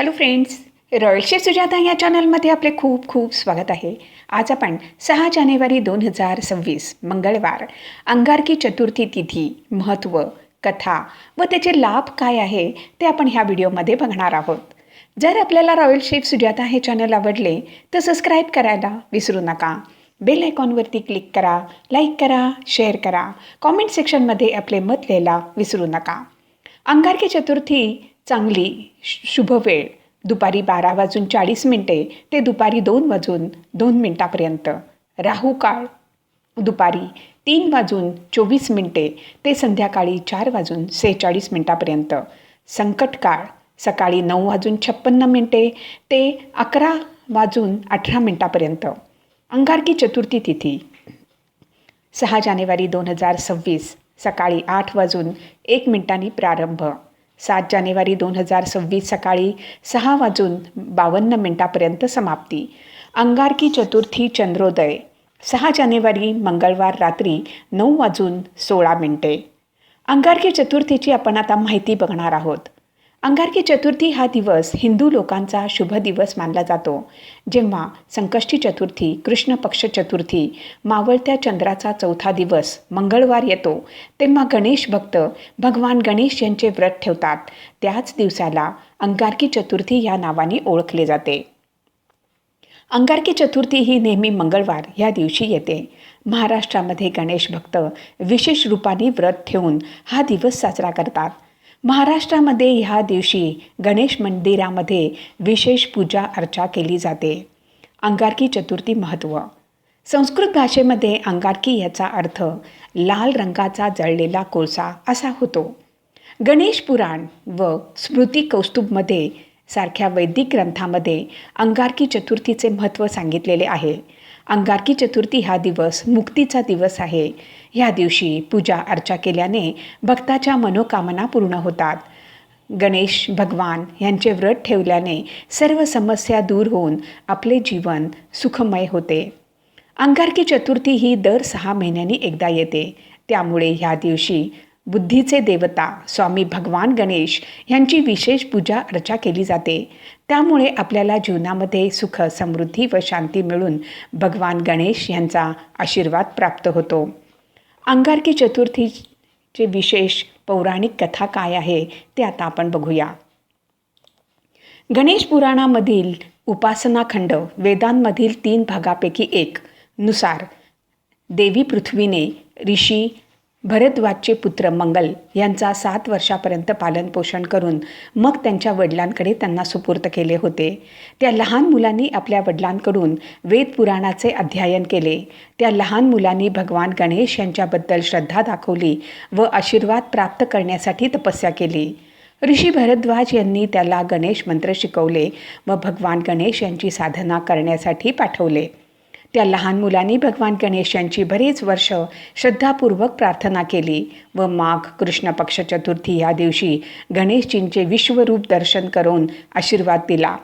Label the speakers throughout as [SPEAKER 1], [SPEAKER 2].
[SPEAKER 1] Hello friends royal chef Sujata या चॅनलमध्ये आपले खूप खूप स्वागत आहे. आज आपण सहा जानेवारी दोन हजार सव्वीस मंगळवार. अंगारकी चतुर्थी तिथी महत्त्व कथा व त्याचे लाभ काय आहे ते आपण ह्या व्हिडिओमध्ये बघणार आहोत. जर आपल्याला रॉयल शेफ सुजाता हे चॅनल आवडले तर सबस्क्राईब करायला विसरू नका. बेल आयकॉनवरती क्लिक करा लाईक करा शेअर करा. कॉमेंट सेक्शनमध्ये आपले मत लिहायला विसरू नका. अंगारकी चतुर्थी चांगली शु- शुभ वेळ. दुपारी बारा वाजून चाळीस मिनटे ते दुपारी दोन वाजून दोन मिनटापर्यंत. राहू काळ. दुपारी तीन वाजून चोवीस मिनटे ते संध्याकाळी चार वाजून सेहेचाळीस मिनटापर्यंत. संकट काळ. सकाळी नऊ वाजून छप्पन्न मिनटे ते अकरा वाजून अठरा मिनटापर्यंत. अंगारकी चतुर्थी तिथी. सहा जानेवारी दोन हजार सव्वीस. सकाळी आठ वाजून एक मिनिटांनी प्रारंभ. सात जानेवारी दोन हजार सव्वीस सकाळी सहा वाजून बावन्न मिनटापर्यंत समाप्ती. अंगारकी चतुर्थी चंद्रोदय. सहा जानेवारी मंगळवार रात्री नऊ वाजून सोळा मिनटे. अंगारकी चतुर्थीची आपण आता माहिती बघणार आहोत. अंगारकी चतुर्थी हा दिवस हिंदू लोकांचा शुभ दिवस मानला जातो. जेव्हा संकष्टी चतुर्थी कृष्ण पक्ष चतुर्थी मावळत्या चंद्राचा चौथा दिवस मंगळवार येतो तेव्हा गणेश भक्त भगवान गणेश यांचे व्रत ठेवतात. त्याच दिवसाला अंगारकी चतुर्थी या नावाने ओळखले जाते. अंगारकी चतुर्थी ही नेहमी मंगळवार या दिवशी येते. महाराष्ट्रामध्ये गणेश भक्त विशेष रूपाने व्रत ठेवून हा दिवस साजरा करतात. महाराष्ट्रामध्ये ह्या दिवशी गणेश मंदिरामध्ये विशेष पूजा अर्चा केली जाते. अंगारकी चतुर्थी महत्त्व संस्कृत भाषेमध्ये अंगारकी याचा अर्थ लाल रंगाचा जळलेला कोळसा असा होतो. गणेश पुराण व स्मृती कौस्तुभमध्ये सारख्या वैदिक ग्रंथामध्ये अंगारकी चतुर्थीचे महत्त्व सांगितलेले आहे. अंगारकी चतुर्थी हा दिवस मुक्तीचा दिवस आहे. ह्या दिवशी पूजा अर्चा केल्याने भक्ताच्या मनोकामना पूर्ण होतात. गणेश भगवान यांचे व्रत ठेवल्याने सर्व समस्या दूर होऊन आपले जीवन सुखमय होते. अंगारकी चतुर्थी ही दर सहा महिन्यांनी एकदा येते. त्यामुळे ह्या दिवशी बुद्धीचे देवता स्वामी भगवान गणेश यांची विशेष पूजा अर्चा केली जाते. त्यामुळे आपल्याला जीवनामध्ये सुख समृद्धी व शांती मिळून भगवान गणेश यांचा आशीर्वाद प्राप्त होतो. अंगारकी चतुर्थीचे विशेष पौराणिक कथा काय आहे ते आता आपण बघूया. गणेश पुराणामधील उपासनाखंड वेदांमधील तीन भागापैकी एक नुसार देवी पृथ्वीने ऋषी भरद्वाजचे पुत्र मंगल यांचा सात वर्षापर्यंत पालनपोषण करून मग त्यांच्या वडिलांकडे त्यांना सुपूर्त केले होते. त्या लहान मुलांनी आपल्या वडिलांकडून वेदपुराणाचे अध्ययन केले. त्या लहान मुलांनी भगवान गणेश यांच्याबद्दल श्रद्धा दाखवली व आशीर्वाद प्राप्त करण्यासाठी तपस्या केली. ऋषी भरद्वाज यांनी त्याला गणेश मंत्र शिकवले व भगवान गणेश यांची साधना करण्यासाठी पाठवले. त्या लहान मुलांनी भगवान गणेश यांची बरेच वर्ष श्रद्धापूर्वक प्रार्थना केली व माघ कृष्ण पक्ष चतुर्थी या दिवशी गणेशजींचे विश्वरूप दर्शन करून आशीर्वाद दिला.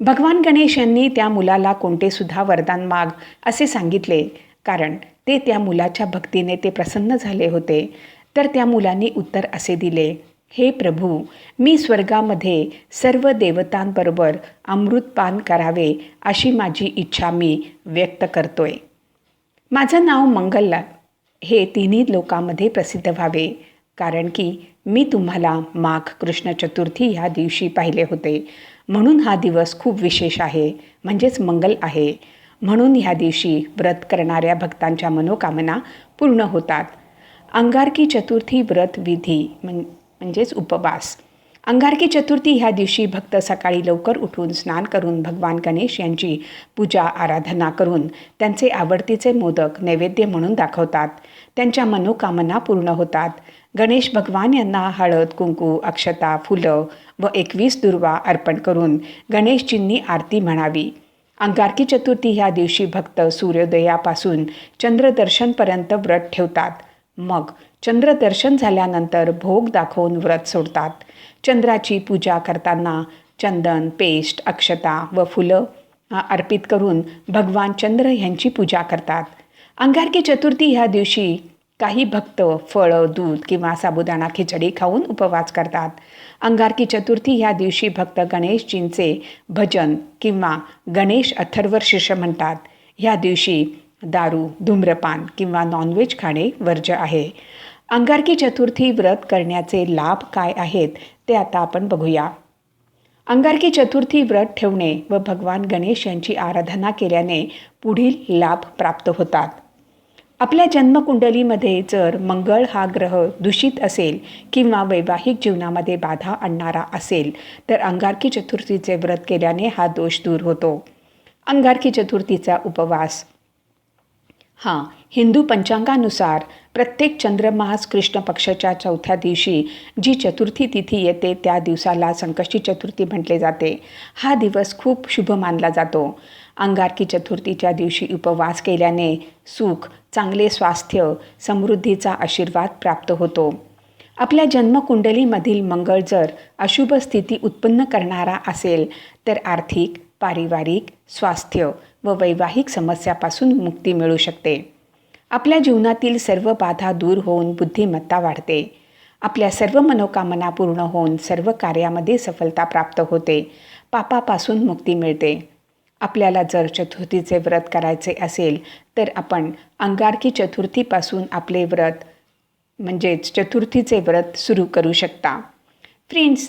[SPEAKER 1] भगवान गणेश यांनी त्या मुलाला कोणतेसुद्धा वरदान माग असे सांगितले कारण ते त्या मुलाच्या भक्तीने ते प्रसन्न झाले होते. तर त्या मुलांनी उत्तर असे दिले हे प्रभू मी स्वर्गामध्ये सर्व देवतांबरोबर अमृतपान करावे अशी माझी इच्छा मी व्यक्त करतोय. माझं नाव मंगलला. हे तिन्ही लोकांमध्ये प्रसिद्ध व्हावे कारण की मी तुम्हाला माघ कृष्ण चतुर्थी ह्या दिवशी पाहिले होते. म्हणून हा दिवस खूप विशेष आहे म्हणजेच मंगल आहे. म्हणून ह्या दिवशी व्रत करणाऱ्या भक्तांच्या मनोकामना पूर्ण होतात. अंगारकी चतुर्थी व्रत विधी म्हण म्हणजेच उपवास. अंगारकी चतुर्थी ह्या दिवशी भक्त सकाळी लवकर उठून स्नान करून भगवान गणेश यांची पूजा आराधना करून त्यांचे आवडतीचे मोदक नैवेद्य म्हणून दाखवतात. त्यांच्या मनोकामना पूर्ण होतात. गणेश भगवान यांना हळद कुंकू अक्षता फुलं व एकवीस दुर्वा अर्पण करून गणेशजींनी आरती म्हणावी. अंगारकी चतुर्थी ह्या दिवशी भक्त सूर्योदयापासून चंद्रदर्शनपर्यंत व्रत ठेवतात. मग चंद्रदर्शन झाल्यानंतर भोग दाखवून व्रत सोडतात. चंद्राची पूजा करताना चंदन पेस्ट अक्षता व फुलं अर्पित करून भगवान चंद्र यांची पूजा करतात. अंगारकी चतुर्थी ह्या दिवशी काही भक्त फळं दूध किंवा साबुदाणा खिचडी खाऊन उपवास करतात. अंगारकी चतुर्थी ह्या दिवशी भक्त गणेशजींचे भजन किंवा गणेश अथर्व शीर्ष म्हणतात. ह्या दिवशी दारू धूम्रपान किंवा नॉनव्हेज खाणे वर्ज्य आहे. अंगारकी चतुर्थी व्रत करण्याचे लाभ काय आहेत ते आता आपण बघूया. अंगारकी चतुर्थी व्रत ठेवणे व भगवान गणेश यांची आराधना केल्याने पुढील लाभ प्राप्त होतात. आपल्या जन्मकुंडलीमध्ये जर मंगळ हा ग्रह दूषित असेल किंवा वैवाहिक जीवनामध्ये बाधा आणणारा असेल तर अंगारकी चतुर्थीचे व्रत केल्याने हा दोष दूर होतो. अंगारकी चतुर्थीचा उपवास हां हिंदू पंचांगानुसार प्रत्येक चंद्रमास कृष्ण पक्षाच्या चौथ्या दिवशी जी चतुर्थी तिथी येते त्या दिवसाला संकष्टी चतुर्थी म्हटले जाते. हा दिवस खूप शुभ मानला जातो. अंगारकी चतुर्थीच्या दिवशी उपवास केल्याने सुख चांगले स्वास्थ्य समृद्धीचा आशीर्वाद प्राप्त होतो. आपल्या जन्मकुंडलीमधील मंगळ जर अशुभ स्थिती उत्पन्न करणारा असेल तर आर्थिक पारिवारिक स्वास्थ्य व वैवाहिक समस्यापासून मुक्ती मिळू शकते. आपल्या जीवनातील सर्व बाधा दूर होऊन बुद्धिमत्ता वाढते. आपल्या सर्व मनोकामना पूर्ण होऊन सर्व कार्यामध्ये सफलता प्राप्त होते. पापापासून मुक्ती मिळते. आपल्याला जर चतुर्थीचे व्रत करायचे असेल तर आपण अंगारकी चतुर्थीपासून आपले व्रत म्हणजेच चतुर्थीचे व्रत सुरू करू शकता. फ्रेंड्स